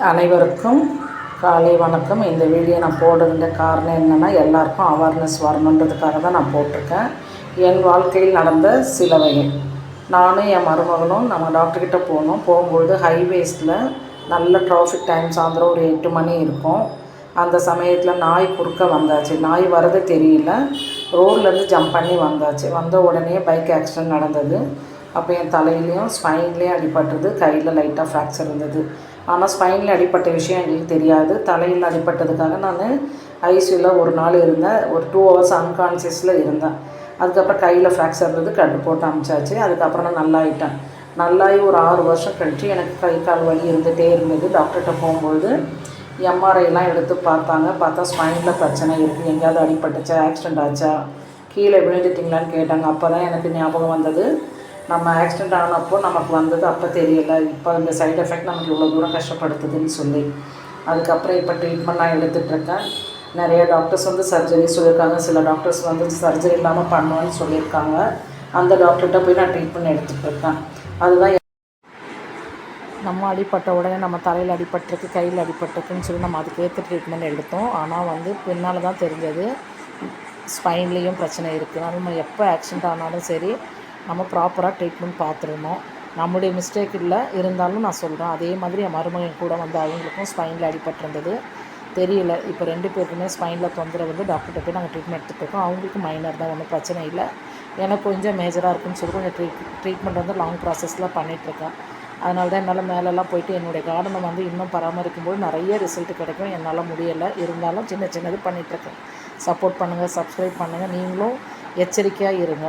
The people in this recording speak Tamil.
அனைவருக்கும் காலை வணக்கம். இந்த வீடியோ நான் போடுறதுன்ற காரணம் என்னென்னா எல்லாருக்கும் அவேர்னஸ் வரணுன்றதுக்காக தான் நான் போட்டிருக்கேன். என் வாழ்க்கையில் நடந்த சிலவையும் நானும் என் மருமகனும் நம்ம டாக்டர்கிட்ட போனோம். போகும்பொழுது ஹைவேஸில் நல்ல டிராஃபிக் டைம் சாயந்தரம் ஒரு எட்டு மணி இருக்கும். அந்த சமயத்தில் நாய் குறுக்க வந்தாச்சு. நாய் வரது தெரியல. ரோட்லேருந்து ஜம்ப் பண்ணி வந்தாச்சு. வந்த உடனே பைக் ஆக்சிடென்ட் நடந்தது. அப்போ என் தலையிலையும் ஸ்பைன்லேயும் அடிபட்டது. கையில் லைட்டாக ஃப்ராக்சர் இருந்தது. ஆனால் ஸ்பைனில் அடிப்பட்ட விஷயம் எங்களுக்கு தெரியாது. தலையில் அடிப்பட்டதுக்காக நான் ஐசியூவில் ஒரு நாள் இருந்தேன். ஒரு டூ ஹவர்ஸ் அன்கான்சியஸில் இருந்தேன். அதுக்கப்புறம் கையில் ஃப்ராக்சர் இருந்தது கட்டு போட்டு அமிச்சாச்சு. அதுக்கப்புறம் நான் நல்லாயிட்டேன். நல்லாயி ஒரு ஆறு வருஷம் கழிச்சு எனக்கு கை கால் வலி இருந்துகிட்டே இருந்தது. டாக்டர்கிட்ட போகும்போது எம்ஆர்ஐலாம் எடுத்து பார்த்தாங்க. பார்த்தா ஸ்பைனில் பிரச்சனை இருக்குது எங்கேயாவது அடிபட்டுச்சா? ஆக்சிடெண்ட் ஆச்சா? கீழே விழுந்துட்டிங்களான்னு கேட்டாங்க. அப்போ தான் எனக்கு ஞாபகம் வந்தது. நம்ம ஆக்சிடெண்ட் ஆனப்போ நமக்கு வந்தது அப்போ தெரியலை. இப்போ இந்த சைடு எஃபெக்ட் நமக்கு இவ்வளோ தூரம் கஷ்டப்படுத்துதுன்னு சொல்லி. அதுக்கப்புறம் இப்போ ட்ரீட்மெண்ட் நான் எடுத்துகிட்ருக்கேன் நிறைய டாக்டர்ஸ் வந்து சர்ஜரி சொல்லியிருக்காங்க. சில டாக்டர்ஸ் வந்து சர்ஜரி இல்லாமல் பண்ணுவேன்னு சொல்லியிருக்காங்க. அந்த டாக்டர்கிட்ட போய் நான் ட்ரீட்மெண்ட் எடுத்துகிட்டு இருக்கேன் அதுதான் நம்ம அடிப்பட்ட உடனே நம்ம தலையில் அடிபட்டிருக்கு கையில் அடிபட்டிருக்குன்னு சொல்லி நம்ம அதுக்கேற்ற ட்ரீட்மெண்ட் எடுத்தோம். ஆனால் வந்து பின்னால் தான் தெரிஞ்சது. ஸ்பைன்லேயும் பிரச்சனை இருக்குது நம்ம எப்போ ஆக்சிடென்ட் ஆனாலும் சரி நம்ம ப்ராப்பராக ட்ரீட்மெண்ட் பார்த்துருந்தோம் நம்முடைய மிஸ்டேக் இல்லை. இருந்தாலும் நான் சொல்கிறேன் அதே மாதிரி என் மருமகன் கூட வந்து அவங்களுக்கும் ஸ்பைனில் அடிபட்டிருந்தது. தெரியல. இப்போ ரெண்டு பேருக்குமே ஸ்பைனில் தொந்தரவு வந்து டாக்டர்கிட்ட போய் நாங்கள் ட்ரீட்மெண்ட் எடுத்துகிட்டு இருக்கோம். அவங்களுக்கு மைனர் தான். ஒன்றும் பிரச்சனை இல்லை. எனக்கு கொஞ்சம் மேஜராக இருக்குன்னு சொல்லி கொஞ்சம் ட்ரீட் ட்ரீட்மெண்ட் வந்து லாங் ப்ராசஸில் பண்ணிகிட்ருக்கேன் அதனால தான் என்னால் மேலெல்லாம் போயிட்டு என்னுடைய கார்டனை வந்து இன்னும் பராமரிக்கும் போது நிறைய ரிசல்ட் கிடைக்கும். என்னால் முடியலை. இருந்தாலும் சின்ன சின்னது பண்ணிகிட்ருக்கேன் சப்போர்ட் பண்ணுங்கள் சப்ஸ்கிரைப் பண்ணுங்கள் நீங்களும் எச்சரிக்கையாக இருங்க.